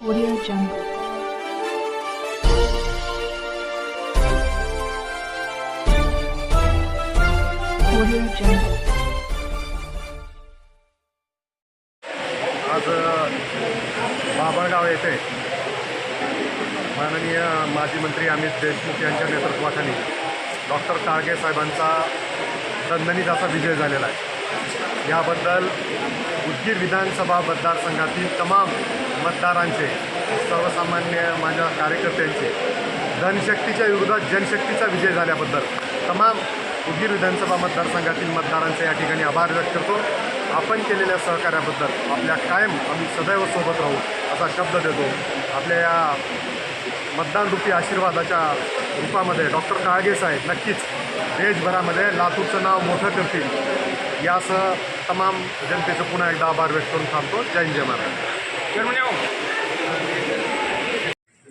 Audio Jungle. आज बाबळगाव येथे माननीय माजी मंत्री अमित देशमुख यांच्या नेतृत्वाखाली डॉक्टर ताळगे साहेबांचा दणदणीत असा विजय झालेला आहे याबद्दल उदगीर विधानसभा मतदारसंघातील तमाम मतदारांचे सर्वसामान्य माझ्या कार्यकर्त्यांचे धनशक्तीच्या विरोधात जनशक्तीचा विजय झाल्याबद्दल तमाम उदगीर विधानसभा मतदारसंघातील मतदारांचे या ठिकाणी आभार व्यक्त करतो. आपण केलेल्या सहकार्याबद्दल आपल्या कायम आम्ही सदैव सोबत राहू असा शब्द देतो. आपल्या या मतदान रूपी आशीर्वादाच्या रूपामध्ये डॉक्टर काळगे साहेब नक्कीच देशभरामध्ये लातूरचं नाव मोठं करतील. यासह तमाम जनतेचं पुन्हा एकदा आभार व्यक्त करून थांबतो. जय जय महाराज Terminal.